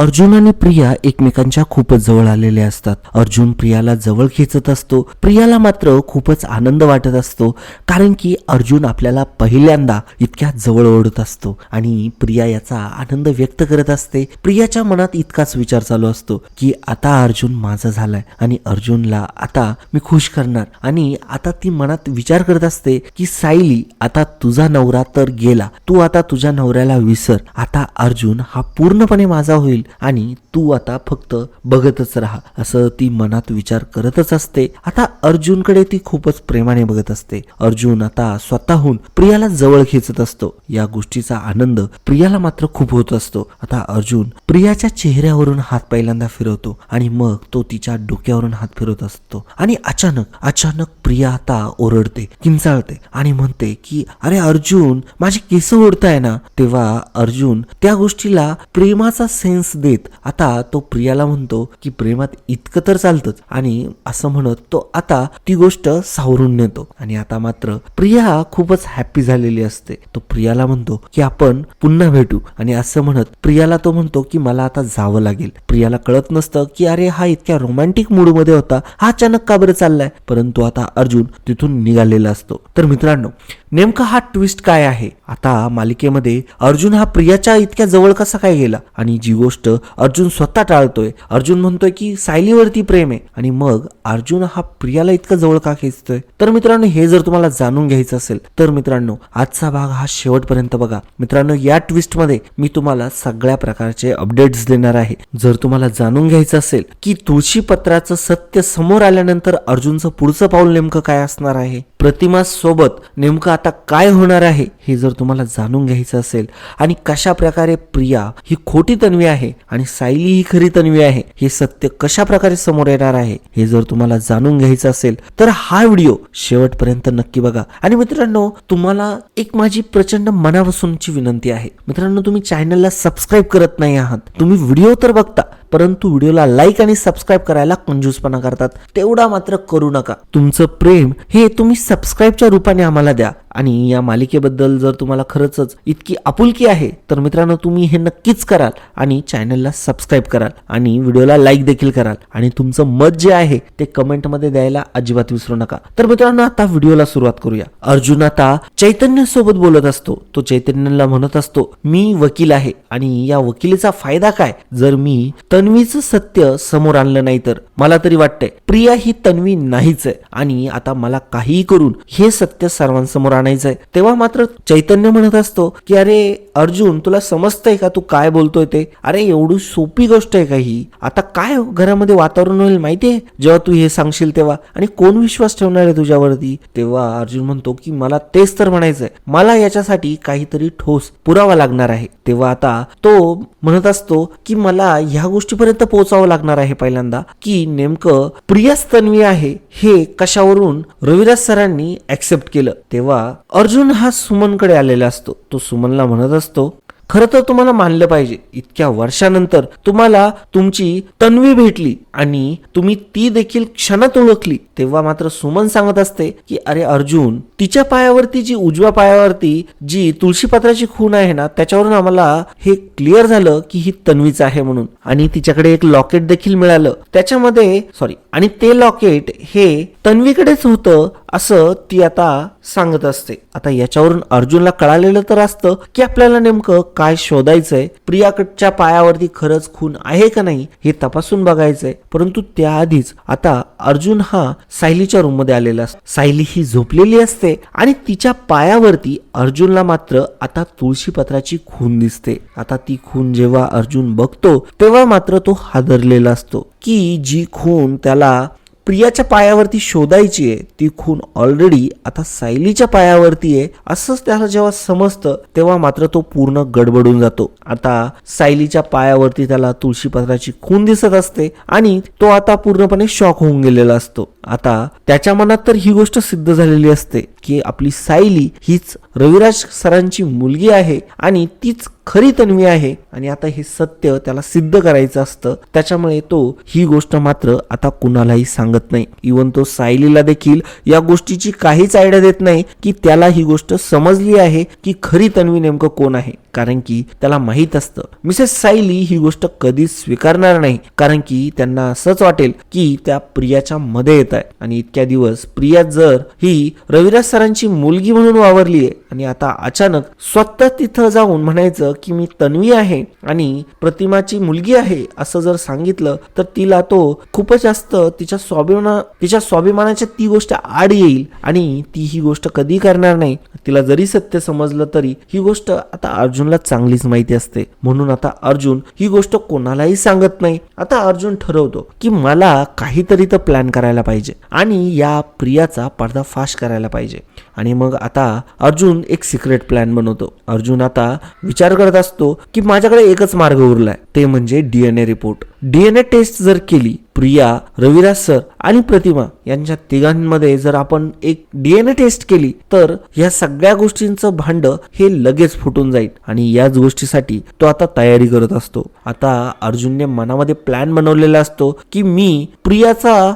अर्जुन आणि प्रिया एकमेकांच्या खूपच जवळ आलेले असतात. अर्जुन प्रियाला जवळ खेचत असतो. प्रियाला मात्र खूपच आनंद वाटत असतो. कारण की अर्जुन आपल्याला पहिल्यांदा इतक्या जवळ ओढत असतो आणि प्रिया याचा आनंद व्यक्त करत असते. प्रियाच्या मनात इतकाच विचार चालू असतो की आता अर्जुन माझा झालाय आणि अर्जुनला आता मी खुश करणार. आणि आता ती मनात विचार करत असते की सायली आता तुझा नवरा तर गेला. तू आता तुझ्या नवऱ्याला विसर. आता अर्जुन हा पूर्णपणे माझा होईल. आणि तू आता फक्त बघतच राहा. असं ती मनात विचार करतच असते. आता अर्जुनकडे ती खूपच प्रेमाने बघत असते. अर्जुन आता स्वतःहून प्रियाला जवळ खेचत असतो. या गोष्टीचा आनंद प्रियाला मात्र खूप होत असतो. आता अर्जुन प्रियाच्या चेहऱ्यावरून हात पहिल्यांदा फिरवतो आणि मग तो तिच्या डोक्यावरून हात फिरवत असतो. आणि अचानक अचानक प्रिया आता ओरडते किंचाळते आणि म्हणते की अरे अर्जुन माझे केस ओढताय ना? तेव्हा अर्जुन त्या गोष्टीला प्रेमाचा सेन्स देत. आता तो प्रियाला म्हणतो की प्रेमात इतकं तर चालतंच. आणि असं म्हणत तो आता ती गोष्ट सावरून नेतो. आणि आता मात्र प्रिया खूपच हॅप्पी झालेली असते. तो प्रियाला म्हणतो की आपण पुन्हा भेटू. आणि असं म्हणत प्रियाला तो म्हणतो की मला आता जावं लागेल. प्रियाला कळत नसतं की अरे हा इतक्या रोमॅन्टिक मूडमध्ये होता. हा अचानक का बरं चाललाय? परंतु आता अर्जुन तिथून निघालेला असतो. तर मित्रांनो नेमका हा ट्विस्ट काय आहे? आता मालिकेमध्ये अर्जुन हा प्रियाच्या इतक्या जवळ कसा काय गेला? आणि जी गोष्ट अर्जुन स्वतः टाळतोय अर्जुन म्हणतोय की सायलीवरती प्रेम आहे. आणि मग अर्जुन हा प्रियाला इतकं जवळ का खेचतोय? तर मित्रांनो हे जर तुम्हाला जाणून घ्यायचं असेल तर मित्रांनो आजचा भाग हा शेवटपर्यंत बघा. मित्रांनो या ट्विस्टमध्ये मी तुम्हाला सगळ्या प्रकारचे अपडेट्स देणार आहे. जर तुम्हाला जाणून घ्यायचं असेल की तुळशी पत्राचं सत्य समोर आल्यानंतर अर्जुनचं पुढचं पाऊल नेमकं काय असणार आहे? प्रतिमा सोबत नेमकं आता काय होणार आहे हे जर तुम्हाला जाणून घ्यायचं असेल आणि कशा प्रकारे प्रिया ही खोटी तन्वी आहे आणि सायली ही खरी तन्वी आहे हे सत्य कशा प्रकारे समोर येणार आहे हे जर तुम्हाला जाणून घ्यायचं असेल तर हा व्हिडिओ शेवटपर्यंत नक्की बघा. आणि मित्रांनो तुम्हाला एक माझी प्रचंड मनापासूनची विनंती आहे. मित्रांनो तुम्ही चॅनलला सबस्क्राईब करत नाही आहात तुम्ही व्हिडिओ तर बघता परंतु व्हिडिओला लाईक आणि सबस्क्राईब करायला कंजूसपणा करतात. तेवढा मात्र करू नका. तुमचं प्रेम हे तुम्ही सबस्क्राईबच्या रूपाने आम्हाला द्या. आणि या मालिकेबद्दल जर तुम्हाला खरंच इतकी आपुलकी आहे तर मित्रांनो तुम्ही हे नक्कीच कराल आणि चॅनलला सबस्क्राईब कराल आणि व्हिडिओला लाईक देखील कराल. आणि तुमचं मत जे आहे ते कमेंटमध्ये द्यायला अजिबात विसरू नका. तर मित्रांनो आता व्हिडिओला सुरुवात करूया. अर्जुन आता चैतन्य सोबत बोलत असतो. तो चैतन्याला म्हणत असतो मी वकील आहे आणि या वकिलीचा फायदा काय? जर मी तन्वीचं सत्य समोर आणलं नाही तर? मला तरी वाटतंय प्रिया ही तन्वी नाहीच आहे आणि आता मला काहीही करून हे सत्य सर्वांसमोर आणायचंय. तेव्हा मात्र चैतन्य म्हणत असतो की अरे अर्जुन तुला समजतंय का? तू काय बोलतोय ते? अरे एवढी सोपी गोष्ट आहे का ही? आता काय घरामध्ये वातावरण होईल माहितीये? जेव्हा तू हे सांगशील तेव्हा. आणि कोण विश्वास ठेवणार आहे तुझ्यावरती? तेव्हा अर्जुन म्हणतो की मला तेच तर म्हणायचंय. मला याच्यासाठी काहीतरी ठोस पुरावा लागणार आहे. तेव्हा आता तो म्हणत असतो की मला ह्या गोष्टीपर्यंत पोहोचावं लागणार आहे पहिल्यांदा की नेमकं प्रियास तन्वी आहे हे कशावरून रविराज सरांनी ऍक्सेप्ट केलं? तेव्हा अर्जुन हा सुमनकडे आलेला असतो. तो सुमनला म्हणत असतो खरं तर तुम्हाला मानलं पाहिजे. इतक्या वर्षानंतर तुम्हाला तुमची तन्वी भेटली आणि तुम्ही ती देखील क्षणात ओळखली. तेव्हा मात्र सुमन सांगत असते की अरे अर्जुन तिच्या पायावरती जी उजव्या पायावरती जी तुळशीपत्राची खून आहे ना त्याच्यावरून आम्हाला हे क्लिअर झालं की ही तन्वीच आहे म्हणून. आणि तिच्याकडे एक लॉकेट देखील मिळालं. त्याच्यामध्ये सॉरी आणि ते लॉकेट हे तन्वीकडेच होतं असं ती आता सांगत असते. आता याच्यावरून अर्जुनला कळालेलं तर असतं की आपल्याला नेमकं काय शोधायचंय? प्रियाकडच्या पायावरती खरंच खून आहे का नाही हे तपासून बघायचंय. परंतु त्याआधीच आता अर्जुन हा सायलीच्या रूममध्ये आलेला असतो. सायली ही झोपलेली असते आणि तिच्या पायावरती अर्जुनला मात्र आता तुळशी पत्राची खून दिसते. आता ती खून जेव्हा अर्जुन बघतो तेव्हा मात्र तो हादरलेला असतो की जी खून त्याला प्रियाच्या पायावरती शोधायची आहे ती खून ऑलरेडी आता सायलीच्या पायावरती आहे असंच त्याला जेव्हा समजतं तेव्हा मात्र तो पूर्ण गडबडून जातो. आता सायलीच्या पायावरती त्याला तुळशीपत्राची खून दिसत असते आणि तो आता पूर्णपणे शॉक होऊन गेलेला असतो. आता त्याच्या मनात तर ही गोष्ट सिद्ध झालेली असते की आपली सायली हीच रविराज सरांची मुलगी आहे आणि तीच खरी तन्वी आहे. आणि आता हे सत्य त्याला सिद्ध करायचं असतं त्याच्यामुळे तो ही गोष्ट मात्र आता कुणालाही सांगत नाही. इवन तो सायलीला देखील या गोष्टीची काहीच आयडिया देत नाही की त्याला ही गोष्ट समजली आहे की खरी तन्वी नेमकं कोण आहे. कारण की त्याला माहीत असतं. मिसेस सायली ही गोष्ट कधीच स्वीकारणार नाही कारण की त्यांना असंच वाटेल की त्या प्रियाच्या मध्ये येत आहे. आणि इतक्या दिवस प्रिया जर ही रविराज सरांची मुलगी म्हणून वावरली आहे आणि आता अचानक स्वतः तिथं जाऊन म्हणायचं की मी तन्वी आहे आणि प्रतिमाची मुलगी आहे असं जर सांगितलं तर तिला तो खूपच जास्त तिच्या स्वाभिमाना तिच्या स्वाभिमानाच्या ती गोष्ट आड येईल आणि ती ही गोष्ट कधी करणार नाही. तिला जरी सत्य समजलं तरी ही गोष्ट आता अर्जुनला चांगलीच माहिती असते. म्हणून आता अर्जुन ही गोष्ट कोणालाही सांगत नाही. आता अर्जुन ठरवतो की मला काहीतरी तर प्लॅन करायला पाहिजे आणि या प्रियाचा पर्दाफाश करायला पाहिजे. आणि मग आता अर्जुन एक सिक्रेट प्लॅन बनवतो. अर्जुन आता विचार करत असतो की माझ्याकडे एकच मार्ग उरलाय. ते म्हणजे डीएनए रिपोर्ट डीएनए टेस्ट जर केली प्रिया रविराज सर आणि प्रतिमा यांच्या तिघांमध्ये जर आपण एक डीएनए टेस्ट केली तर या सगळ्या गोष्टींचं भांड हे लगेच फुटून जाईल. आणि याच गोष्टीसाठी तो आता तयारी करत असतो. आता अर्जुनने मनामध्ये प्लॅन बनवलेला असतो की मी प्रियाचा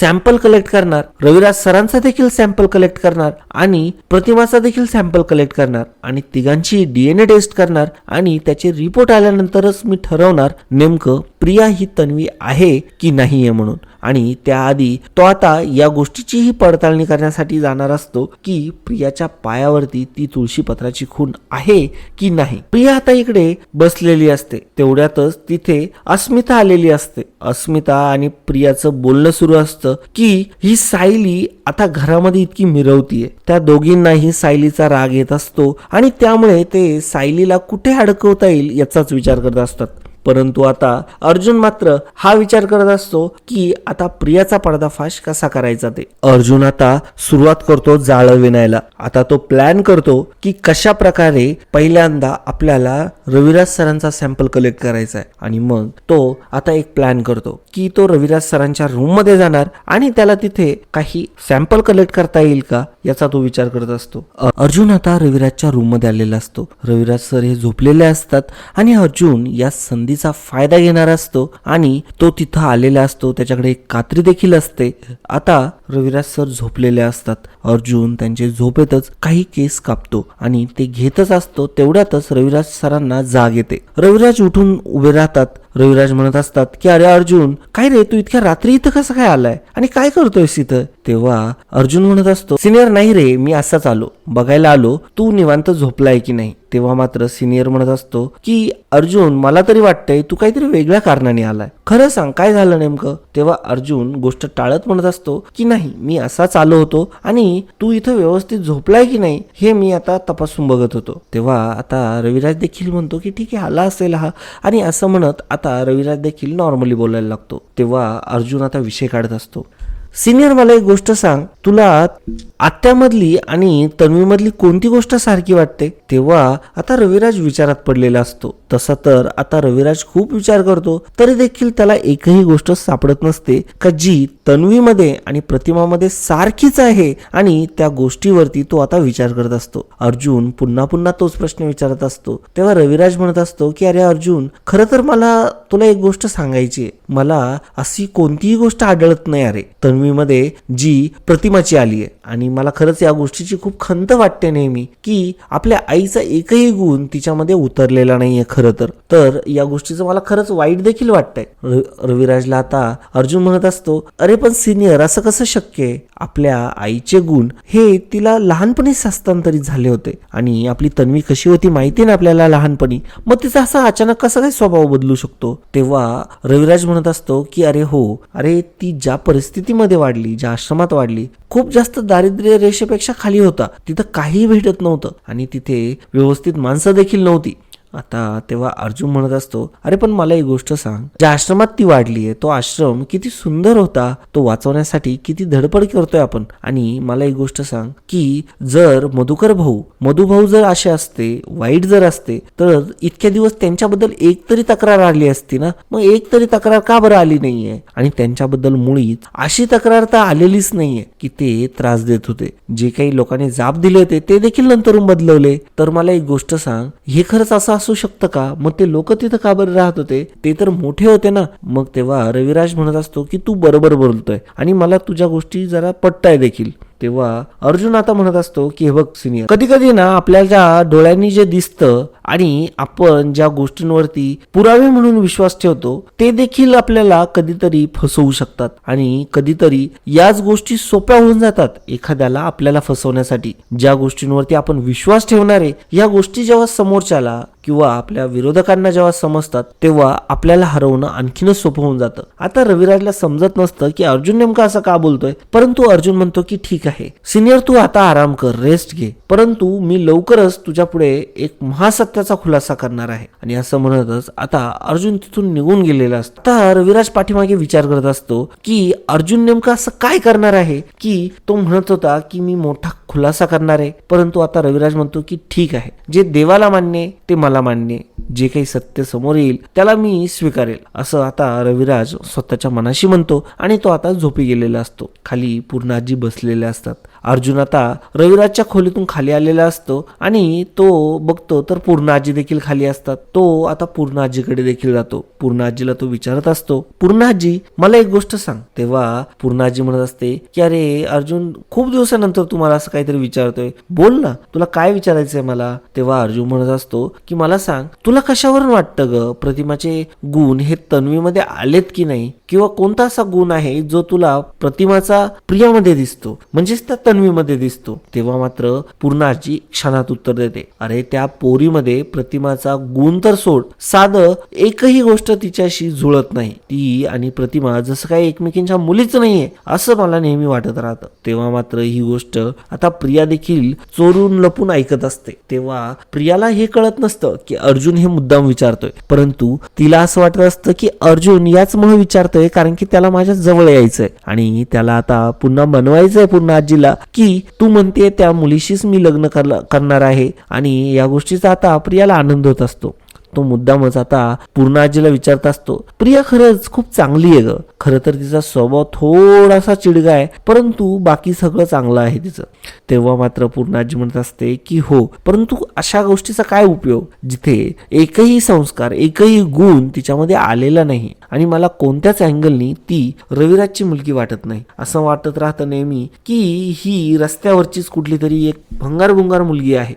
सॅम्पल कलेक्ट करणार. रविराज सरांचा देखील सॅम्पल कलेक्ट करणार आणि प्रतिमाचा देखील सॅम्पल कलेक्ट करणार. आणि तिघांची डीएनए टेस्ट करणार आणि त्याचे रिपोर्ट आल्यानंतरच मी ठरवणार नेमकं प्रिया ही तन्वी आहे की नाही म्हणून. आणि त्याआधी तो आता या गोष्टीचीही पडताळणी करण्यासाठी जाणार असतो की प्रियाच्या पायावरती ती तुळशी पत्राची खून आहे की नाही. प्रिया आता इकडे बसलेली असते. तेवढ्यातच तिथे अस्मिता आलेली असते. अस्मिता आणि प्रियाचं बोलणं सुरू असतं की ही सायली आता घरामध्ये इतकी मिरवतीये. त्या दोघींनाही सायलीचा राग येत असतो आणि त्यामुळे ते सायलीला कुठे अडकवता येईल याचाच विचार करत असतात. परंतु आता अर्जुन मात्र हा विचार करत असतो की आता प्रियाचा पर्दाफाश कसा करायचा ते. अर्जुन आता सुरुवात करतो जाळं विणायला. आता तो प्लॅन करतो की कशा प्रकारे पहिल्यांदा आपल्याला रविराज सरांचा सॅम्पल कलेक्ट करायचा आहे. आणि मग तो आता एक प्लॅन करतो की तो रविराज सरांच्या रूममध्ये जाणार आणि त्याला तिथे काही सॅम्पल कलेक्ट करता येईल का याचा तो विचार करत असतो. अर्जुन आता रविराजच्या रूममध्ये आलेला असतो. रविराज सर हे झोपलेले असतात आणि अर्जुन या संधी संधीचा फायदा घेणारा असतो आणि तो तिथं आलेला असतो त्याच्याकडे एक कात्री देखील असते. आता रविराज सर झोपलेले असतात. अर्जुन त्यांचे झोपेतच काही केस कापतो आणि ते घेतच असतो तेवढ्यातच रविराज सरांना जाग येते. रविराज उठून उभे राहतात. रविराज म्हणत असतात की अरे अर्जुन काय रे तू इतक्या रात्री इथं कसं काय आलाय? आणि काय करतोयस इथं? तेव्हा अर्जुन म्हणत असतो सिनियर नाही रे मी असाच आलो. बघायला आलो तू निवांत झोपलाय की नाही? तेव्हा मात्र सिनियर म्हणत असतो की अर्जुन मला तरी वाटतंय तू काहीतरी वेगळ्या कारणाने आलाय. खरं सांग काय झालं नेमकं? तेव्हा अर्जुन गोष्ट टाळत म्हणत असतो की नाही मी असाच आलो होतो. आणि तू इथं व्यवस्थित झोपलाय की नाही हे मी आता तपासून बघत होतो. तेव्हा आता रविराज देखील म्हणतो की ठीक आहे आला असेल हा. आणि असं म्हणत आता रविराज देखील नॉर्मली बोलायला लागतो. तेव्हा अर्जुन आता विषय काढत असतो. सिनियर मला एक गोष्ट सांग. तुला आत्यामधली आणि तन्वीमधली कोणती गोष्ट सारखी वाटते? तेव्हा आता रविराज विचारात पडलेला असतो. तसा तर आता रविराज खूप विचार करतो तरी देखील त्याला एकही गोष्ट सापडत नसते का जी तन्वीमध्ये आणि प्रतिमामध्ये सारखीच आहे आणि त्या गोष्टीवरती तो आता विचार करत असतो. अर्जुन पुन्हा पुन्हा तोच प्रश्न विचारत असतो. तेव्हा रविराज म्हणत असतो की अरे अर्जुन खरं तर मला तुला एक गोष्ट सांगायची आहे. मला अशी कोणतीही गोष्ट आढळत नाही अरे. तन्वीमध्ये जी प्रतिमाची आली आहे आणि मला खरंच या गोष्टीची खूप खंत वाटते नेहमी की आपल्या आईचा एकही गुण तिच्यामध्ये उतरलेला नाहीये खरं तर. तर या गोष्टीचं मला खरंच वाईट देखील वाटतंय. रविराजला आता अर्जुन म्हणत असतो अरे पण सिनियर असं कसं शक्य आहे? आपल्या आईचे गुण हे तिला लहानपणीच हस्तांतरित झाले होते आणि आपली तन्वी कशी होती माहिती ना आपल्याला लहानपणी. मग तिचा असा अचानक कसा काय स्वभाव बदलू शकतो? तेव्हा रविराज म्हणत असतो की अरे हो. अरे ती ज्या परिस्थितीमध्ये वाढली ज्या आश्रमात वाढली खूप जास्त दारिद्र्य रेषेपेक्षा खाली होता. तिथं काही भेटत नव्हतं. आणि तिथे व्यवस्थित माणसं देखील नव्हती. आता तेव्हा अर्जुन म्हणत असतो अरे पण मला एक गोष्ट सांग. ज्या आश्रमात ती वाढली आहे तो आश्रम किती सुंदर होता. तो वाचवण्यासाठी किती धडपड करतोय आपण. आणि मला एक गोष्ट सांग की जर मधुकर भाऊ मधुभाऊ जर असे असते वाईट जर असते तर इतक्या दिवस त्यांच्याबद्दल एक तरी तक्रार आली असती ना? मग एक तरी तक्रार का बरं आली नाहीये? आणि त्यांच्याबद्दल मुळीच अशी तक्रार तर आलेलीच नाहीये की ते त्रास देत होते. जे काही लोकांनी जाब दिले होते ते देखील नंतरून बदलवले. तर मला एक गोष्ट सांग हे खरंच असं असू शकतं का? मग ते लोक तिथं का बरं राहत होते? ते तर मोठे होते ना. मग तेव्हा रविराज म्हणत असतो की तू बरोबर बोलतोय. आणि मला तुझ्या गोष्टी जरा पटताय देखील. तेव्हा अर्जुन आता म्हणत असतो की हे बघ सिनियर कधी कधी ना आपल्याच्या डोळ्यांनी जे दिसतं आणि आपण ज्या गोष्टींवरती पुरावे म्हणून विश्वास ठेवतो ते देखील आपल्याला कधीतरी फसवू शकतात आणि कधीतरी याच गोष्टी सोप्या होऊन जातात एखाद्याला आपल्याला फसवण्यासाठी. ज्या गोष्टींवरती आपण विश्वास ठेवणारे या गोष्टी जेव्हा समोरच्याला किंवा आपल्या विरोधकांना जेव्हा समजतात तेव्हा आपल्याला हरवणं आणखीनच सोपं होऊन जातं. आता रविराजला समजत नसतं की अर्जुन नेमका असं का बोलतोय परंतु अर्जुन म्हणतो की ठीक आहे सिनियर तू आता आराम कर रेस्ट घे. परंतु मी लवकरच तुझ्या पुढे एक महासत्याचा खुलासा करणार आहे. आणि असं म्हणतच आता अर्जुन तिथून निघून गेलेला असतो. आता रविराज पाठीमागे विचार करत असतो की अर्जुन नेमकं असं काय करणार आहे? की तो म्हणत होता की मी मोठा खुलासा करणार आहे. परंतु आता रविराज म्हणतो की ठीक आहे. जे देवाला मान्य ते मला मान्य जे काही सत्य समोर येईल त्याला मी स्वीकारेल. असं आता रविराज स्वतःच्या मनाशी म्हणतो आणि तो आता झोपी गेलेला असतो. खाली पूर्ण आजी बसलेल्या असतात. अर्जुन आता रविराजच्या खोलीतून खाली आलेला असतो आणि तो बघतो तर पूर्णाजी देखील खाली असतात. तो आता पूर्णाजीकडे देखील जातो. पूर्णाजीला तो विचारत असतो पूर्णाजी मला एक गोष्ट सांग. तेव्हा पूर्णाजी म्हणत असते की अरे अर्जुन खूप दिवसानंतर तू मला असं काहीतरी विचारतोय. बोल ना तुला काय विचारायचंय मला? तेव्हा अर्जुन म्हणत असतो की मला सांग तुला कशावरून वाटतं ग? प्रतिमाचे गुण हे तन्वीमध्ये आलेत की नाही? किंवा कोणता असा गुण आहे जो तुला प्रतिमाचा प्रियामध्ये दिसतो? म्हणजेच त्या तन्वीमध्ये दिसतो. तेव्हा मात्र पूर्णाजी क्षणात उत्तर देते. अरे त्या पोरीमध्ये प्रतिमाचा गुण तर सोड. साध एकही गोष्ट तिच्याशी जुळत नाही. ती आणि प्रतिमा जसं काही एकमेकींच्या मुलीच नाहीये असं मला नेहमी वाटत राहतं. तेव्हा मात्र ही गोष्ट आता प्रिया देखील चोरून लपून ऐकत असते. तेव्हा प्रियाला हे कळत नसतं की अर्जुन हे मुद्दाम विचारतोय. परंतु तिला असं वाटत असतं की अर्जुन याचमुळे विचारतोय कारण की त्याला माझ्या जवळ यायचंय. आणि त्याला आता पुन्हा बनवायचंय पुन्हा आजीला की तू म्हणते त्या मुलीशीच मी लग्न करणार आहे आणि या गोष्टीचा आता प्रियाला आनंद होत असतो. तो मुद्दामच आता पूर्ण आजीला विचारत असतो प्रिया खरंच खूप चांगली आहे ग. खरं तर तिचा स्वभाव थोडासा चिडगा आहे परंतु बाकी सगळं चांगलं आहे तिचं. तेव्हा मात्र पूर्ण आजी म्हणत असते की हो परंतु अशा गोष्टीचा काय उपयोग? जिथे एकही संस्कार एकही गुण तिच्यामध्ये आलेला नाही आणि मला कोणत्याच अँगलनी ती रविराजची मुलगी वाटत नाही. असं वाटत राहतं नेहमी की ही रस्त्यावरचीच कुठली तरी एक भंगार भुंगार मुलगी आहे.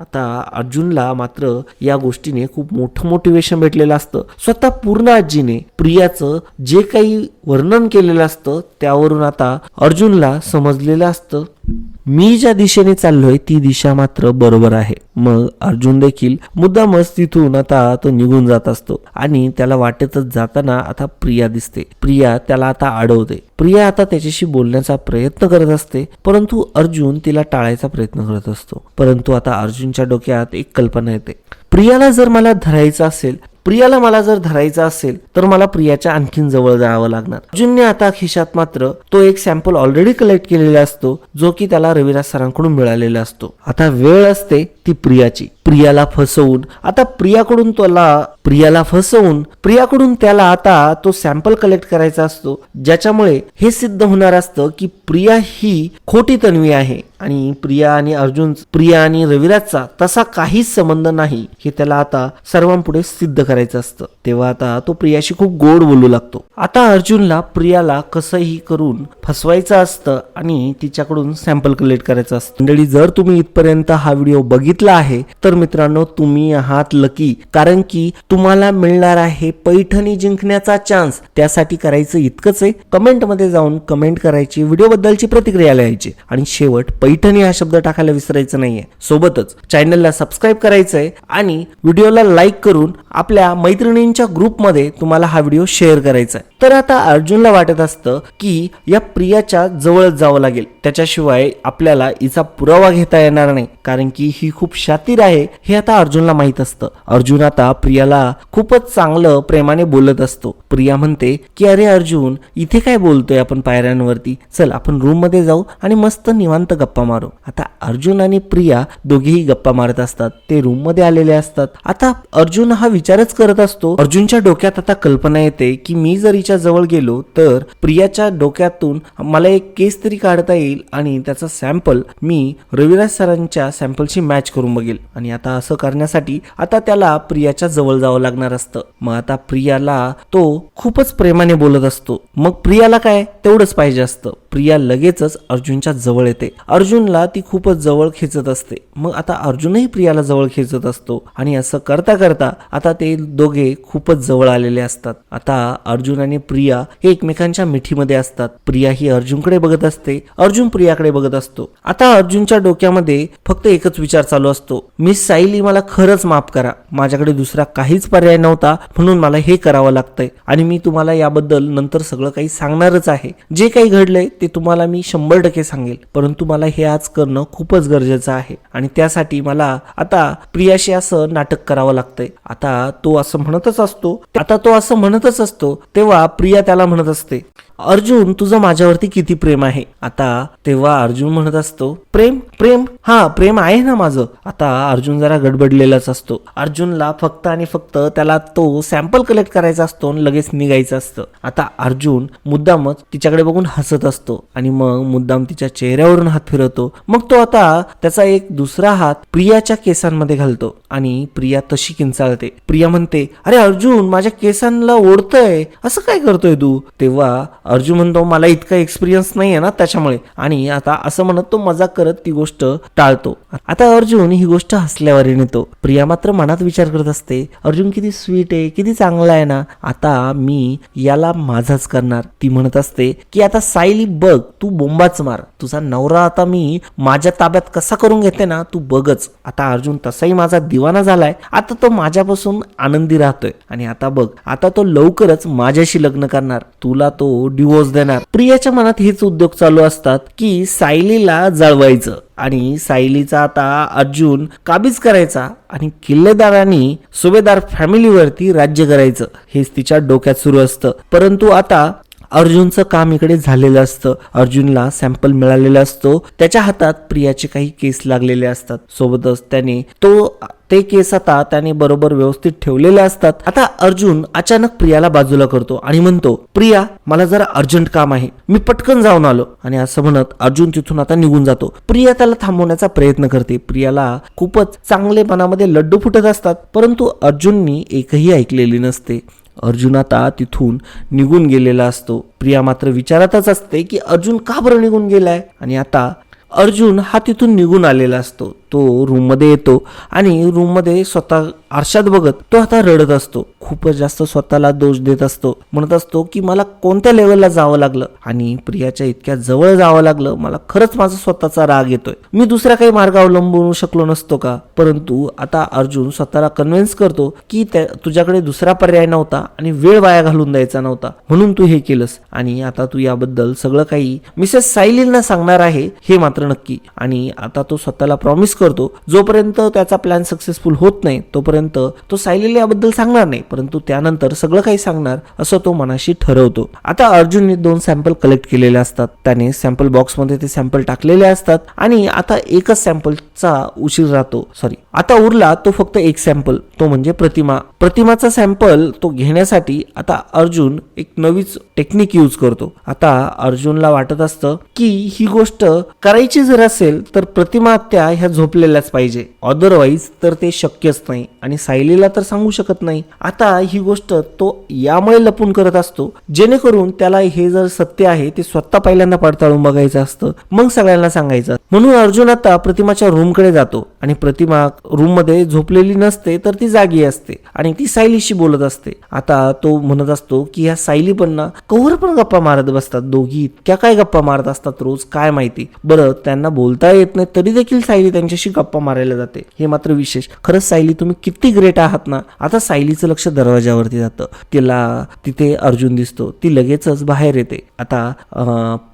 आता अर्जुनला मात्र या गोष्टीने खूप मोठं मोटिवेशन भेटलेलं असतं. स्वतः पूर्ण आजीने प्रियाचं जे काही वर्णन केलेलं असतं त्यावरून आता अर्जुनला समजलेलं असतं. मी ज्या दिशेने चाललोय ती दिशा मात्र बरोबर आहे. मग अर्जुन देखील मुद्दामच तिथून आता तो निघून जात असतो आणि त्याला वाटेतच जाताना आता प्रिया दिसते. प्रिया त्याला आता अडवते प्रिया आता त्याच्याशी बोलण्याचा प्रयत्न करत असते परंतु अर्जुन तिला टाळायचा प्रयत्न करत असतो. परंतु आता अर्जुनच्या डोक्यात एक कल्पना येते. प्रियाला जर मला धरायचं असेल प्रियाला मला जर धरायचा असेल तर मला प्रियाच्या आणखीन जवळ जावं लागणार. अर्जुनने आता खिशात मात्र तो एक सॅम्पल ऑलरेडी कलेक्ट केलेला असतो जो की त्याला रविराज सरांकडून मिळालेला असतो. आता वेळ असते ती प्रियाची. प्रियाला फसवून आता प्रियाकडून त्याला प्रियाला फसवून प्रियाकडून त्याला आता तो सॅम्पल कलेक्ट करायचा असतो. ज्याच्यामुळे हे सिद्ध होणार असतं की प्रिया ही खोटी तन्वी आहे आणि प्रिया आणि अर्जुन प्रिया आणि रविराजचा तसा काहीच संबंध नाही हे त्याला आता सर्वांपुढे सिद्ध करायचं असतं. तेव्हा आता तो प्रियाशी खूप गोड बोलू लागतो. आता अर्जुनला प्रियाला कसंही करून फसवायचं असतं आणि तिच्याकडून सॅम्पल कलेक्ट करायचं असतं. मंडळी जर तुम्ही इथपर्यंत हा व्हिडिओ बघितला आहे तर मित्रांनो तुम्ही आहात लकी कारण की तुम्हाला मिळणार आहे पैठणी जिंकण्याचा चान्स त्यासाठी करायचं इतकंच आहे. कमेंटमध्ये जाऊन कमेंट करायची व्हिडिओ बद्दलची प्रतिक्रिया लिहायची. आणि शेवट पैठणी हा शब्द टाकायला विसरायचं नाहीये. सोबतच चॅनलला सबस्क्राईब करायचंय आणि व्हिडिओला लाईक करून आपल्या मैत्रिणींच्या ग्रुपमध्ये तुम्हाला हा व्हिडिओ शेअर करायचा आहे तर आता अर्जुनला वाटत असतं की या प्रियाच्या जवळच जावं लागेल. त्याच्याशिवाय आपल्याला हिचा पुरावा घेता येणार नाही. कारण की ही खूप शातीर आहे हे आता अर्जुनला माहीत असतं. अर्जुन आता प्रियाला खूपच चांगलं प्रेमाने बोलत असतो. प्रिया म्हणते की अरे अर्जुन इथे काय बोलतोय आपण पायऱ्यांवरती? चल आपण रूममध्ये जाऊ आणि मस्त निवांत गप्पा मारू. आता अर्जुन आणि प्रिया दोघेही गप्पा मारत असतात. ते रूममध्ये आलेले असतात. आता अर्जुन हा विचारच करत असतो. अर्जुनच्या डोक्यात आता कल्पना येते की मी जर हिच्या जवळ गेलो तर प्रियाच्या डोक्यातून मला एक केस तरी काढता येईल आणि त्याचा सॅम्पल मी रविराज सरांच्या सॅम्पलशी मॅच करून बघेल. आणि आता असं करण्यासाठी आता त्याला प्रियाच्या जवळ जावं लागणार असतं. मग आता प्रियाला तो खूपच प्रेमाने बोलत असतो. मग प्रियाला काय? तेवढंच पाहिजे असतं. प्रिया लगेचच अर्जुनच्या जवळ येते. अर्जुनला ती खूपच जवळ खेचत असते. मग आता अर्जुनही प्रियाला जवळ खेचत असतो आणि असं करता करता आता ते दोघे खूपच जवळ आलेले असतात. आता अर्जुन आणि प्रिया हे एकमेकांच्या मिठीमध्ये असतात. प्रिया ही अर्जुनकडे बघत असते. अर्जुन प्रियाकडे बघत असतो. आता अर्जुनच्या डोक्यामध्ये फक्त एकच विचार चालू असतो. मिस साईली मला खरंच माफ करा. माझ्याकडे दुसरा काहीच पर्याय नव्हता. म्हणून मला हे करावं लागतंय. आणि मी तुम्हाला याबद्दल नंतर सगळं काही सांगणारच आहे. जे काही घडलंय ते तुम्हाला मी शंभर टक्के सांगेल. परंतु मला हे आज करणं खूपच गरजेचं आहे. आणि त्यासाठी मला आता प्रियाशी असं नाटक करावं लागतंय. आता तो असं म्हणतच असतो. आता तो असं म्हणतच असतो. तेव्हा प्रिया त्याला म्हणत असते अर्जुन तुझं माझ्यावरती किती प्रेम आहे? आता तेव्हा अर्जुन म्हणत असतो प्रेम प्रेम हा प्रेम आहे ना माझं. आता अर्जुन जरा गडबडलेलाच असतो. अर्जुनला फक्त आणि फक्त त्याला तो सॅम्पल कलेक्ट करायचा असतो आणि लगेच निघायचं असतं. आता अर्जुन मुद्दामच तिच्याकडे बघून हसत असतो आणि मग मुद्दाम तिच्या चेहऱ्यावरून हात फिरवतो. मग तो आता त्याचा एक दुसरा हात प्रियाच्या केसांमध्ये घालतो आणि प्रिया तशी किंचाळते. प्रिया म्हणते अरे अर्जुन माझ्या केसांना ओढतय असं काय करतोय तू? तेव्हा अर्जुन म्हणतो मला इतका एक्सपिरियन्स नाही आहे ना त्याच्यामुळे. आणि आता असं म्हणत तो मजाक करत ती गोष्ट टाळतो. आता अर्जुन ही गोष्ट हसल्यावर नेतो प्रिया मात्र मनात विचार करत असते अर्जुन किती स्वीट आहे किती चांगला आहे ना. आता मी याला माझाच करणार. ती म्हणत असते की आता सायली बघ तू बोंबाच मार. तुझा नवरा आता मी माझ्या ताब्यात कसा करून घेते ना तू बघच. आता अर्जुन तसाही माझा दिवाना झालाय. आता तो माझ्यापासून आनंदी राहतोय. आणि आता बघ आता तो लवकरच माझ्याशी लग्न करणार. तुला तो डिवोर्स देणार. प्रियाच्या मनात हेच उद्योग चालू असतात की सायलीला जळवायचं. आणि सायलीचा आता अर्जुन काबीज करायचा आणि किल्लेदारांनी सुभेदार फॅमिलीवरती राज्य करायचं. हेच तिच्या डोक्यात सुरू असतं. परंतु आता अर्जुनचं काम इकडे झालेलं असतं. अर्जुनला सॅम्पल मिळालेला असतो. त्याच्या हातात प्रियाचे काही केस लागलेले असतात. सोबतच त्याने तो ते केस आता त्याने बरोबर व्यवस्थित ठेवलेले असतात. आता अर्जुन अचानक प्रियाला बाजूला करतो आणि म्हणतो प्रिया मला जरा अर्जंट काम आहे. मी पटकन जाऊन आलो. आणि असं म्हणत अर्जुन तिथून आता निघून जातो. प्रिया त्याला थांबवण्याचा प्रयत्न करते. प्रियाला खूपच चांगले मनामध्ये लड्डू फुटत असतात. परंतु अर्जुननी एकही ऐकलेली नसते. अर्जुन आता तिथून निघून गेलेला असतो. प्रिया मात्र विचारातच असते की अर्जुन का बरं निघून गेलाय? आणि आता अर्जुन हा तिथून निघून आलेला असतो. तो रूममध्ये येतो आणि रूममध्ये स्वतः आरशात बघत तो आता रडत असतो. खूपच जास्त स्वतःला दोष देत असतो. म्हणत असतो की मला कोणत्या लेवलला जावं लागलं? आणि प्रियाच्या इतक्या जवळ जावं लागलं मला खरंच माझा स्वतःचा राग येतोय. मी दुसरा काही मार्ग अवलंबू शकलो नसतो का? परंतु आता अर्जुन स्वतःला कन्व्हिन्स करतो की त्या तुझ्याकडे दुसरा पर्याय नव्हता आणि वेळ वाया घालून द्यायचा नव्हता. म्हणून तू हे केलंस. आणि आता तू याबद्दल सगळं काही मिसेस सायलींना सांगणार आहे हे मात्र नक्की. आणि आता तो स्वतःला प्रॉमिस करतो जोपर्यंत त्याचा प्लॅन सक्सेसफुल होत नाही तोपर्यंत तो सायलीला याबद्दल सांगणार नाही परंतु त्यानंतर सगळं काही सांगणार असं तो मनाशी ठरवतो. आता अर्जुनने दोन सॅम्पल कलेक्ट केलेले असतात. त्याने सॅम्पल बॉक्समध्ये ते सॅम्पल टाकलेले असतात आणि आता एकच सॅम्पलचा उशीर राहतो. सॉरी आता उरला तो फक्त एक सॅम्पल तो म्हणजे प्रतिमा. प्रतिमाचा सॅम्पल तो घेण्यासाठी आता अर्जुन एक नवीच टेक्निक यूज करतो. आता अर्जुनला वाटत असतं की ही गोष्ट करायची जर असेल तर प्रतिमहत्या ह्या झोपलेल्याच पाहिजे. अदरवाईज तर ते शक्यच नाही. आणि सायलीला तर सांगू शकत नाही. आता ही गोष्ट तो यामुळे लपून करत असतो जेणेकरून त्याला हे जर सत्य आहे ते स्वतः पहिल्यांदा पडताळून बघायचं असतं. मग सगळ्यांना सांगायचं. म्हणून अर्जुन आता प्रतिमाच्या रूमकडे जातो. आणि प्रतिमा रूममध्ये झोपलेली नसते तर ती जागी असते आणि ती सायलीशी बोलत असते. आता तो म्हणत असतो की ह्या सायली पण ना कवर पण गप्पा मारत बसतात दोघी. इतक्या काय गप्पा मारत असतात रोज? काय माहिती? बरं त्यांना बोलता येत नाही तरी देखील सायली त्यांच्याशी गप्पा मारायला जाते. हे मात्र विशेष. खरंच सायली तुम्ही किती ग्रेट आहात ना. आता सायलीचं लक्ष दरवाजावरती जातं. तिला तिथे अर्जुन दिसतो. ती लगेचच बाहेर येते. आता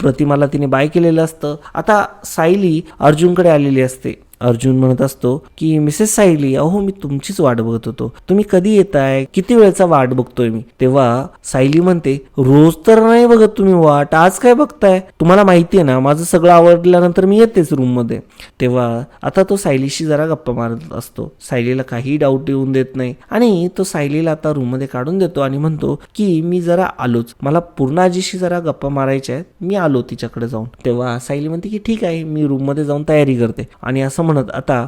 प्रतिमाला तिने बाय केलेलं असतं. आता सायली अर्जुनकडे आलेली असते. अर्जुन म्हणत असतो की मिसेस सायली अहो मी तुमचीच वाट बघत होतो. तुम्ही कधी येताय? किती वेळचा वाट बघतोय मी? तेव्हा सायली म्हणते रोज तर नाही बघत तुम्ही वाट. आज काय बघताय? तुम्हाला माहिती आहे ना माझं सगळं आवडल्यानंतर मी येतेच रूममध्ये तेव्हा आता तो सायलीशी जरा गप्पा मारत असतो. सायलीला काही डाऊट येऊन देत नाही. आणि तो सायलीला आता रूममध्ये काढून देतो आणि म्हणतो की मी जरा आलोच. मला पूर्ण आजीशी जरा गप्पा मारायच्या आहेत. मी आलो तिच्याकडे जाऊन. तेव्हा सायली म्हणते की ठीक आहे मी रूममध्ये जाऊन तयारी करते. आणि असं म्हणत आता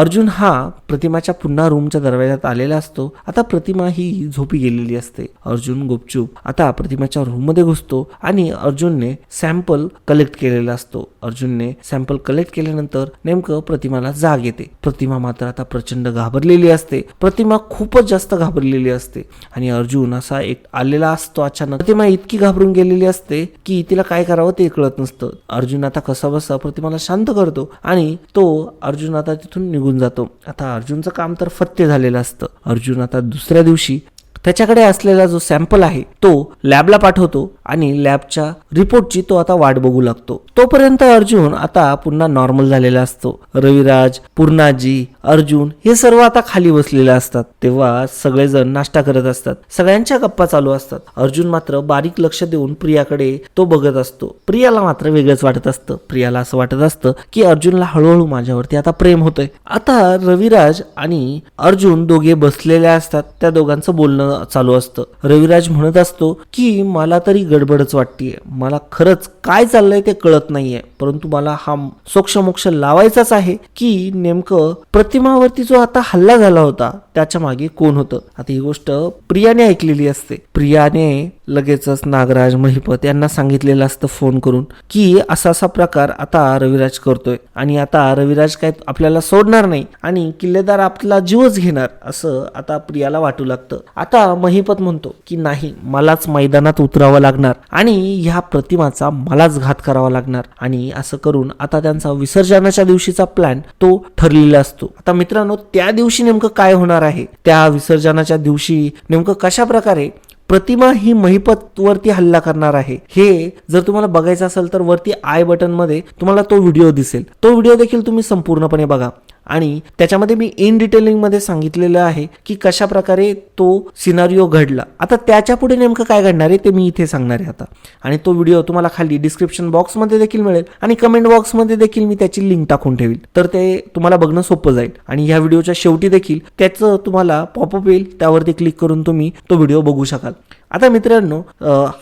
अर्जुन हा प्रतिमाच्या पुन्हा रूमच्या दरवाजात आलेला असतो. आता प्रतिमा ही झोपी गेलेली असते. अर्जुन गुपचूप आता प्रतिमाच्या रूममध्ये घुसतो आणि अर्जुनने सॅम्पल कलेक्ट केलेला असतो. अर्जुनने सॅम्पल कलेक्ट केल्यानंतर नेमकं प्रतिमाला जाग येते. प्रतिमा मात्र आता प्रचंड घाबरलेली असते. प्रतिमा खूपच जास्त घाबरलेली असते आणि अर्जुन असा एक आलेला असतो अचानक. प्रतिमा इतकी घाबरून गेलेली असते की तिला काय करावं ते कळत नसतं. अर्जुन आता कसा बसा प्रतिमाला शांत करतो आणि तो अर्जुन आता तिथून निघून जातो. आता अर्जुनचं काम तर फत्ते झालेलं असतं. अर्जुन आता दुसऱ्या दिवशी त्याच्याकडे असलेला जो सॅम्पल आहे तो लॅबला पाठवतो आणि लॅबच्या रिपोर्टची तो आता वाट बघू लागतो. तोपर्यंत अर्जुन आता पुन्हा नॉर्मल झालेला असतो. रविराज पूर्णाजी अर्जुन हे सर्व आता खाली बसलेले असतात. तेव्हा सगळेजण नाश्ता करत असतात. सगळ्यांच्या गप्पा चालू असतात. अर्जुन मात्र बारीक लक्ष देऊन प्रियाकडे तो बघत असतो. प्रियाला मात्र वेगळंच वाटत असतं. प्रियाला असं वाटत असतं की अर्जुनला हळूहळू माझ्यावरती आता प्रेम होतंय. आता रविराज आणि अर्जुन दोघे बसलेले असतात. त्या दोघांचं बोलणं चालू असतं. रविराज म्हणत असतो की मला तरी गडबडच वाटतेय. मला खरंच काय चाललंय ते कळत नाहीये. परंतु मला हा सोक्षमोक्ष लावायचाच आहे की नेमकं प्रतिमावरती जो आता हल्ला झाला होता त्याच्यामागे कोण होतं? आता ही गोष्ट प्रियाने ऐकलेली असते. प्रियाने लगेचच नागराज महिपत यांना सांगितलेलं असतं फोन करून की असा असा प्रकार आता रविराज करतोय आणि आता रविराज काय आपल्याला सोडणार नाही आणि किल्लेदार आपला जीवच घेणार असं आता प्रियाला वाटू लागतं. आता महिपत म्हणतो की नाही मलाच मैदानात उतरावं लागणार आणि ह्या प्रतिमाचा मलाच घात करावा लागणार. आणि असं करून आता त्यांचा विसर्जनाच्या दिवशीचा प्लॅन तो ठरलेला असतो. आता मित्रांनो त्या दिवशी नेमकं काय होणार आहे? त्या विसर्जनाच्या दिवशी नेमकं कशा प्रकारे प्रतिमा ही महिपत वरती हल्ला करणार आहे हे जर तुम्हाला बघायचं असेल तर वरती आय बटनमध्ये तुम्हाला तो व्हिडिओ दिसेल. तो व्हिडिओ देखील तुम्ही संपूर्णपणे बघा. आणि त्याच्यामध्ये मी इन डिटेलिंगमध्ये सांगितलेलं आहे की कशा प्रकारे तो सिनारिओ घडला. आता त्याच्या पुढे नेमकं काय घडणार आहे ते मी इथे सांगणार आहे आता. आणि तो व्हिडिओ तुम्हाला खाली डिस्क्रिप्शन बॉक्समध्ये देखील मिळेल आणि कमेंट बॉक्समध्ये देखील मी त्याची लिंक टाकून ठेवील. तर ते तुम्हाला बघणं सोपं जाईल. आणि ह्या व्हिडिओच्या शेवटी देखील त्याचं तुम्हाला पॉपअप येईल. त्यावरती क्लिक करून तुम्ही तो व्हिडिओ बघू शकाल. आता मित्रांनो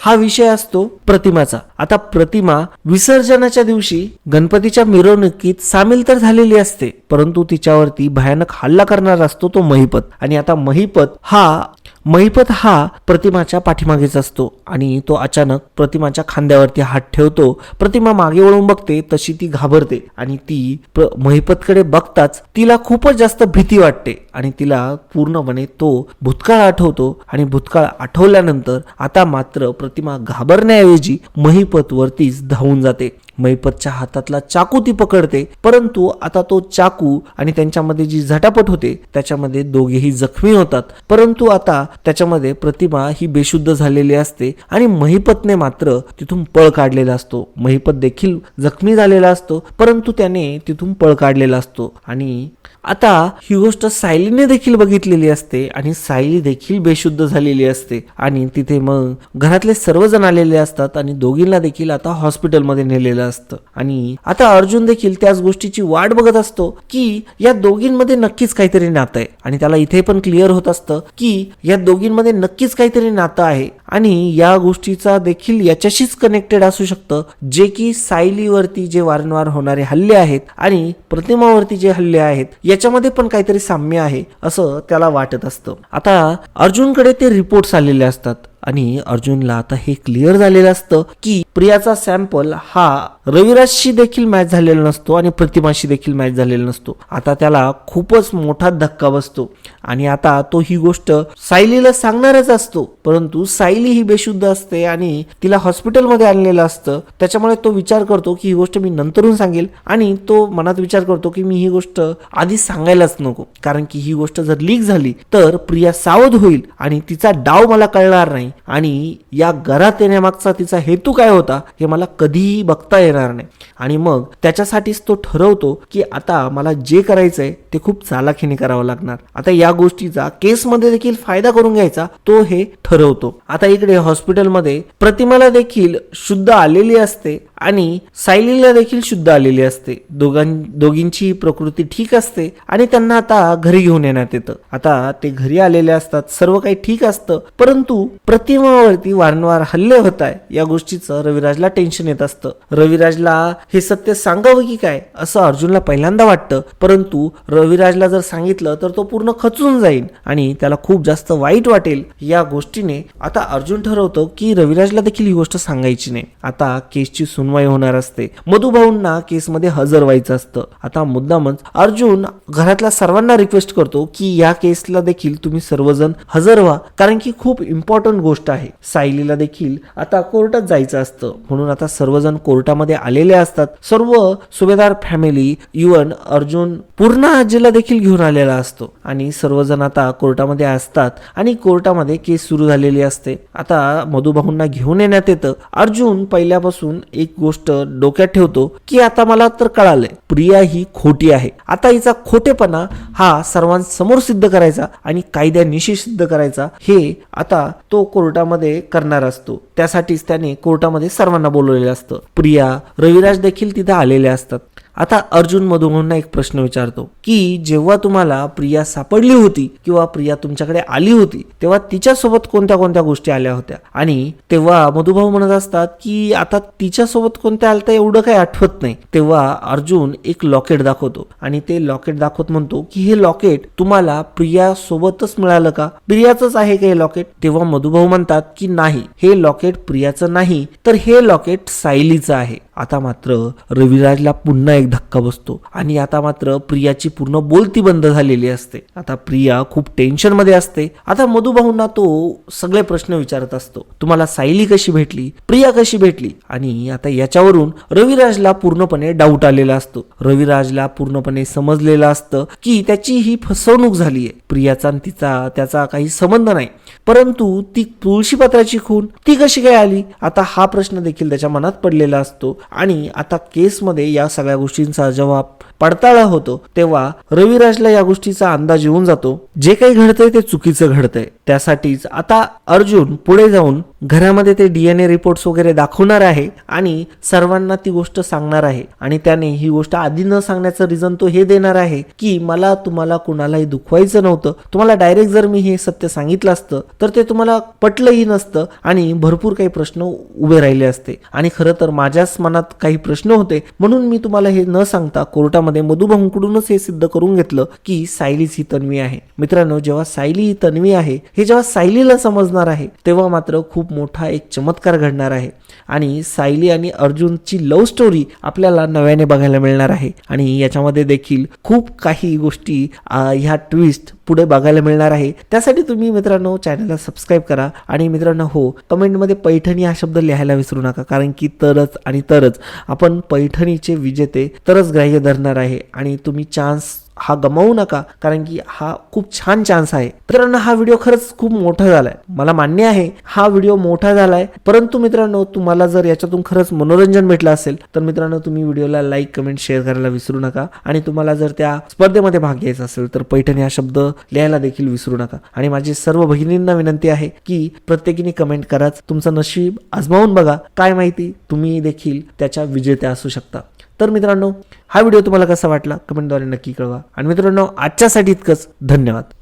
हा विषय असतो प्रतिमाचा. आता प्रतिमा विसर्जनाच्या दिवशी गणपतीच्या मिरवणुकीत सामील तर झालेली असते परंतु तिच्यावरती भयानक हल्ला करणारा असतो तो महिपत. आणि आता महिपत हा महिपत हा प्रतिमाच्या पाठीमागेच असतो आणि तो अचानक प्रतिमाच्या खांद्यावरती हात ठेवतो. प्रतिमा मागे वळून बघते तशी ती घाबरते आणि ती प्र- महिपतकडे बघताच तिला खूपच जास्त भीती वाटते आणि तिला पूर्णपणे तो भूतकाळ आठवतो आणि भूतकाळ आठवल्यानंतर आता मात्र प्रतिमा घाबरण्याऐवजी महिपतवरतीच धावून जाते. महिपतच्या हातातला चाकू ती पकडते. परंतु आता तो चाकू आणि त्यांच्यामध्ये जी झटापट होते त्याच्यामध्ये दोघेही जखमी होतात. परंतु आता त्याच्यामध्ये प्रतिमा ही बेशुद्ध झालेली असते आणि महिपतने मात्र तिथून पळ काढलेला असतो. महिपत देखील जखमी झालेला असतो परंतु त्याने तिथून पळ काढलेला असतो आणि आता ही गोष्ट सायलीने देखील बघितलेली असते आणि सायली देखील बेशुद्ध झालेली असते. आणि तिथे मग घरातले सर्वजण आलेले असतात आणि दोघींना देखील आता हॉस्पिटलमध्ये नेलेलं असतं. आणि आता अर्जुन देखील त्याच गोष्टीची वाट बघत असतो की या दोघींमध्ये नक्कीच काहीतरी नातं आहे. आणि त्याला इथे पण क्लिअर होत असतं की या दोघींमध्ये नक्कीच काहीतरी नातं आहे. आणि या गोष्टीचा देखील याच्याशीच कनेक्टेड असू शकतं. जे की सायलीवरती जे वारंवार होणारे हल्ले आहेत आणि प्रतिमावरती जे हल्ले आहेत याच्यामध्ये पण काहीतरी साम्य आहे असं त्याला वाटत असतं. आता अर्जुनकडे ते रिपोर्ट्स आलेले असतात आणि अर्जुनला आता हे क्लिअर झालेलं असतं की प्रियाचा सॅम्पल हा रविराजशी देखील मॅच झालेला नसतो आणि प्रतिमाशी देखील मॅच झालेला नसतो. आता त्याला खूपच मोठा धक्का बसतो. आणि आता तो ही गोष्ट सायलीला सांगणारच असतो. परंतु सायली ही बेशुद्ध असते आणि तिला हॉस्पिटलमध्ये आणलेलं असतं. त्याच्यामुळे तो विचार करतो की ही गोष्ट मी नंतरून सांगेल. आणि तो मनात विचार करतो की मी ही गोष्ट आधी सांगायलाच नको. कारण की ही गोष्ट जर लीक झाली तर प्रिया सावध होईल आणि तिचा डाव मला कळणार नाही. आणि या घरात येण्यामागचा तिचा हेतू काय होता हे मला कधीही बघता येणार नाही. आणि मग त्याच्यासाठीच तो ठरवतो की आता मला जे करायचंय ते खूप चालाखीने करावं लागणार. आता या गोष्टीचा केसमध्ये देखील फायदा करून घ्यायचा तो हे ठरवतो. आता इकडे हॉस्पिटलमध्ये प्रतिमाला देखील शुद्ध आलेली असते आणि सायलीला देखील शुद्ध आलेली असते. दोघां दोघींची प्रकृती ठीक असते आणि त्यांना आता घरी घेऊन येण्यात येतं. आता ते घरी आलेले असतात सर्व काही ठीक असतं परंतु प्रतिमावरती वारंवार हल्ले होत आहे या गोष्टीचं रविराजला टेन्शन येत असतं. रविराज रविराजला हे सत्य सांगावं की काय असं अर्जुनला पहिल्यांदा वाटतं. परंतु रविराजला जर सांगितलं तर तो पूर्ण खचून जाईल आणि त्याला खूप जास्त वाईट वाटेल या गोष्टीने आता अर्जुन ठरवतो की रविराजला देखील ही गोष्ट सांगायची नाही. आता केसची सुनवाई होणार असते. मधुभाऊंना केसमध्ये हजर व्हायचं असतं. आता मुद्दामच अर्जुन घरातल्या सर्वांना रिक्वेस्ट करतो की या केसला देखील तुम्ही सर्वजण हजर व्हा कारण की खूप इम्पॉर्टंट गोष्ट आहे. सायलीला देखील आता कोर्टात जायचं असतं. म्हणून आता सर्वजण कोर्टामध्ये आलेले असतात. सर्व सुभेदार फॅमिली इवन अर्जुन पूर्ण आजीला देखील घेऊन आलेला असतो. आणि सर्वजण आता कोर्टामध्ये असतात आणि कोर्टामध्ये केस सुरू झालेली असते. आता मधुभाऊंना घेऊन येण्यात येतं. अर्जुन पहिल्यापासून एक गोष्ट डोक्यात ठेवतो की आता मला तर कळालंय प्रिया ही खोटी आहे. आता हिचा खोटेपणा हा सर्वांसमोर सिद्ध करायचा आणि कायद्यानिशी सिद्ध करायचा हे आता तो कोर्टामध्ये करणार असतो. त्यासाठीच त्याने कोर्टामध्ये सर्वांना बोलवलेलं असतं. प्रिया रविराज देखील तिथे आलेले असतात. आता अर्जुन मधुभाऊंना एक प्रश्न विचारतो की जेव्हा तुम्हाला प्रिया सापडली होती किंवा प्रिया तुमच्याकडे आली होती तेव्हा तिच्यासोबत कोणत्या कोणत्या गोष्टी आल्या होत्या? आणि तेव्हा मधुभाऊ म्हणत असतात की आता तिच्यासोबत कोणत्या आल्या एवढं काही आठवत नाही. तेव्हा अर्जुन एक लॉकेट दाखवतो आणि ते लॉकेट दाखवत म्हणतो की हे लॉकेट तुम्हाला प्रिया सोबतच मिळालं का? प्रियाचंच आहे का हे लॉकेट? तेव्हा मधुभाऊ म्हणतात की नाही हे लॉकेट प्रियाचं नाही तर हे लॉकेट सायलीचं आहे. आता मात्र रविराजला पुन्हा एक धक्का बसतो. आणि आता मात्र प्रियाची पूर्ण बोलती बंद झालेली असते. आता प्रिया खूप टेन्शनमध्ये असते. आता मधुभाऊंना तो सगळे प्रश्न विचारत असतो. तुम्हाला सायली कशी भेटली? प्रिया कशी भेटली? आणि आता याच्यावरून रविराजला पूर्णपणे डाऊट आलेला असतो. रविराजला पूर्णपणे समजलेलं असतं की त्याची ही फसवणूक झाली आहे. प्रियाचा आणि तिचा त्याचा काही संबंध नाही. परंतु ती तुळशीपत्राची खून ती कशी काय आली? आता हा प्रश्न देखील त्याच्या मनात पडलेला असतो. आणि आता केसमध्ये या सगळ्या गोष्टी गोष्टींचा जेव्हा पडताळा होतो तेव्हा रविराजला या गोष्टीचा अंदाज येऊन जातो. जे काही घडतंय ते चुकीचं घडतंय. त्यासाठीच आता अर्जुन पुढे जाऊन घरामध्ये ते डीएनए रिपोर्ट्स वगैरे दाखवणार आहे आणि सर्वांना ती गोष्ट सांगणार आहे. आणि त्याने ही गोष्ट आधी न सांगण्याचं रिझन तो हे देणार आहे की मला तुम्हाला कुणालाही दुखवायचं नव्हतं. तुम्हाला डायरेक्ट जर मी हे सत्य सांगितलं असतं तर ते तुम्हाला पटलंही नसतं आणि भरपूर काही प्रश्न उभे राहिले असते. आणि खरं तर माझ्याच मनात काही प्रश्न होते. म्हणून मी तुम्हाला हे न सांगता कोर्टामध्ये मधुभाऊंकडूनच हे सिद्ध करून घेतलं की सायलीच ही तन्वी आहे. मित्रांनो जेव्हा सायली ही तन्वी आहे हे जेव्हा सायलीला समजणार आहे तेव्हा मात्र खूप खूप मोठा एक चमत्कार घडणार आहे. आणि सायली आणि अर्जुनची लव्ह स्टोरी आपल्याला नव्याने बघायला मिळणार आहे. आणि याच्यामध्ये देखील खूप काही गोष्टी ह्या ट्विस्ट पुढे बघायला मिळणार आहे. त्यासाठी तुम्ही मित्रांनो चॅनलला सबस्क्राईब करा. आणि मित्रांनो हो कमेंटमध्ये पैठणी हा शब्द लिहायला विसरू नका. कारण की तरच आणि तरच. आपण पैठणीचे विजेते तरच ग्राह्य धरणार आहे. आणि तुम्ही चान्स हा गमावू नका कारण की हा खूप छान चान्स आहे. मित्रांनो हा व्हिडिओ खरंच खूप मोठा झालाय. मला मान्य आहे हा व्हिडिओ मोठा झालाय. परंतु मित्रांनो तुम्हाला जर याच्यातून खरंच मनोरंजन भेटलं असेल तर मित्रांनो तुम्ही व्हिडिओला लाईक कमेंट शेअर करायला विसरू नका. आणि तुम्हाला जर त्या स्पर्धेमध्ये भाग घ्यायचा असेल तर पैठण हा शब्द लिहायला देखील विसरू नका. आणि माझी सर्व भगिनींना विनंती आहे की प्रत्येकीने कमेंट कराच. तुमचं नशीब आजमावून बघा. काय माहिती तुम्ही देखील त्याच्या विजेत्या असू शकता. तर मित्रांनो हा व्हिडिओ तुम्हाला कसा वाटला? कमेंटद्वारे नक्की कळवा. आणि मित्रांनो आजच्यासाठी इतकंच. धन्यवाद.